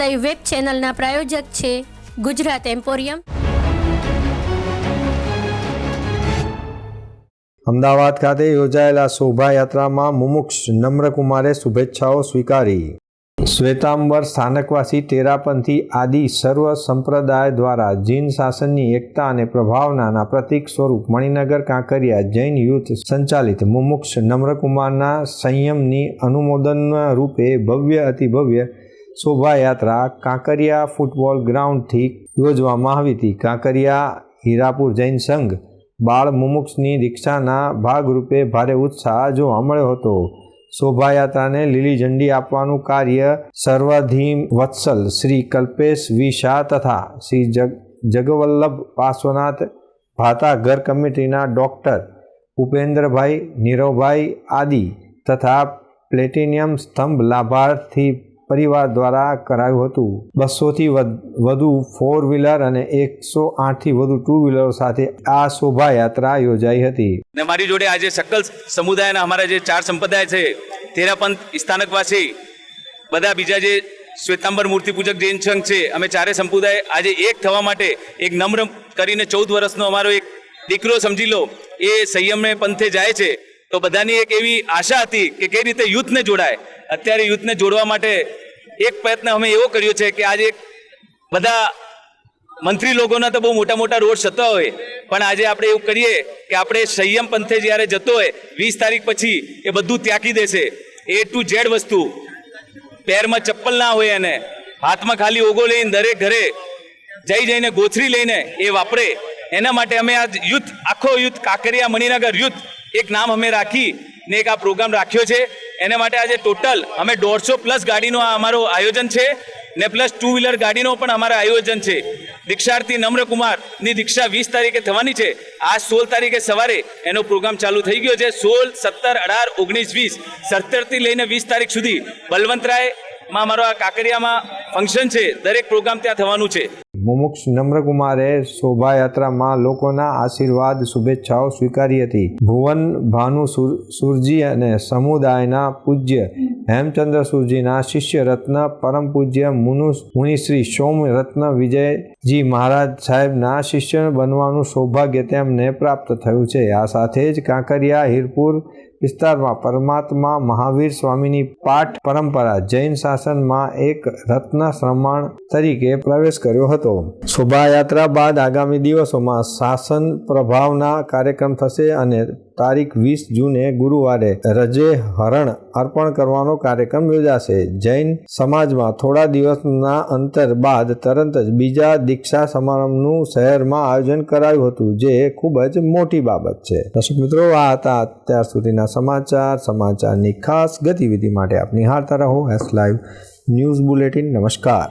Live web ચેનલના પ્રાયોજક છે Gujarat emporium Ahmedabad ખાતે યોજાયેલા શોભાયાત્રામાં મુમુક્ષ નમ્રકુમારે શુભેચ્છાઓ સ્વીકારી. શ્વેતાંબર સ્થાનકવાસી તેરાપંથી આદિ સર્વ સંપ્રદાય દ્વારા જૈન શાસનની એકતા અને પ્રભાવનાના પ્રતીક સ્વરૂપ મણિનગર, કાંકરિયા જૈન યુથ સંચાલિત મુમુક્ષ નમ્રકુમારના સંયમની અનુમોદન રૂપે ભવ્ય અતિભવ્ય શોભાયાત્રા કાંકરિયા ફૂટબોલ ગ્રાઉન્ડથી યોજવામાં આવી હતી. કાંકરિયા હીરાપુર જૈન સંઘ બાળ મુમુક્ષની દીક્ષાના ભાગરૂપે ભારે ઉત્સાહ જોવા મળ્યો હતો. શોભાયાત્રાને લીલી ઝંડી આપવાનું કાર્ય સર્વાધીમ વત્સલ શ્રી કલ્પેશ વી શાહ તથા શ્રી જગ, જગવલ્લભ પાર્શ્વનાથ ભાતા ઘર કમિટીના ડૉક્ટર ઉપેન્દ્રભાઈ નીરવભાઈ આદિ તથા પ્લેટિનિયમ સ્તંભ લાભાર્થી પરિવાર દ્વારા કરાયું હતું. બસોથી વધુ ફોર વ્હીલર અને એકસો આઠથી વધુ ટુ વ્હીલરો સાથે આ શોભાયાત્રા યોજાઈ હતી. ને મારી જોડે આજે સકલ સમુદાયના અમારા જે ચાર સંપ્રદાય છે, તેરાપંથ, સ્થાનકવાસી, બધા બીજા જે શ્વેતાંબર મૂર્તિ પૂજક જૈન સંઘ છે, અમે ચારે સંપ્રદાય આજે એક થવા માટે એક નમ્ર કરીને ચૌદ વર્ષનો અમારો એક દીકરો સમજી લો, એ સંયમને પંથે જાય છે. તો બધાની એક એવી આશા હતી કે કઈ રીતે યુથને જોડાય. અત્યારે યુથને જોડવા માટે એક પ્રયત્ન અમે એવો કર્યો છે કે આજે બધા મંત્રી લોકોના તો બહુ મોટા મોટા રોડ થતા હોય. પણ આજે આપણે એવું કરીએ કે આપણે સંયમ પંથે જ્યારે જતો હોય, વીસ તારીખ પછી એ બધું ત્યાગી દેશે. એ ટુ ઝેડ વસ્તુ. પેરમાં ચપ્પલ ના હોય એને. હાથમાં ખાલી ઓગો લઈને દરેક ઘરે જઈ જઈને ગોથરી લઈને એ વાપરે. એના માટે અમે આ યુથ, આખો યુથ કાંકરિયા મણિનગર યુથ એક નામ અમે રાખી ને એક આ પ્રોગ્રામ રાખ્યો છે. એના માટે આજે ટોટલ અમે દોઢસો પ્લસ ગાડીનું આ અમારું આયોજન છે ને પ્લસ ટુ વ્હીલર ગાડીનો પણ અમારું આયોજન છે. દીક્ષાર્થી નમ્રકુમારની દીક્ષા વીસ તારીખે થવાની છે. આ સોળ તારીખે સવારે એનો પ્રોગ્રામ ચાલુ થઈ ગયો છે. સોળ, સત્તર, અઢાર, ઓગણીસ, વીસ, સત્તરથી લઈને વીસ તારીખ સુધી બલવંતરાયમાં અમારો આ કાંકરિયામાં ફંક્શન છે. દરેક પ્રોગ્રામ ત્યાં થવાનું છે. મુમુક્ષ નમ્રકુમારે શોભાયાત્રામાં લોકોના આશીર્વાદ શુભેચ્છાઓ સ્વીકારી હતી. ભુવન ભાનુ સુર, સુરજી અને સમુદાયના પૂજ્ય હેમચંદ્ર સુરજીના શિષ્ય રત્ન પરમ પૂજ્ય મુનુ મુનિશ્રી સોમ રત્ન વિજયજી મહારાજ સાહેબના શિષ્ય બનવાનું સૌભાગ્ય તેમને પ્રાપ્ત થયું છે. આ સાથે જ કાંકરિયા, હીરપુર વિસ્તારમાં પરમાત્મા મહાવીર સ્વામીની પાઠ પરંપરા જૈન શાસનમાં એક રત્ન શ્રમણ તરીકે પ્રવેશ કર્યો હતો. શોભાયાત્રા બાદ આગામી દિવસોમાં શાસન પ્રભાવના કાર્યક્રમ થશે અને તારીખ વીસ જૂને ગુરુવારે રજે હરણ અર્પણ કરવાનો કાર્યક્રમ યોજાશે. જૈન સમાજમાં થોડા દિવસના અંતર બાદ તરત જ બીજા દીક્ષા સમારંભનું શહેરમાં આયોજન કરાયું હતું, જે ખૂબ જ મોટી બાબત છે. દર્શક મિત્રો, આ હતા અત્યાર સુધીના સમાચાર સમાચારની ખાસ ગતિવિધિ માટે આપ નિહાળતા રહો એસ લાઈવ ન્યૂઝ બુલેટિન નમસ્કાર.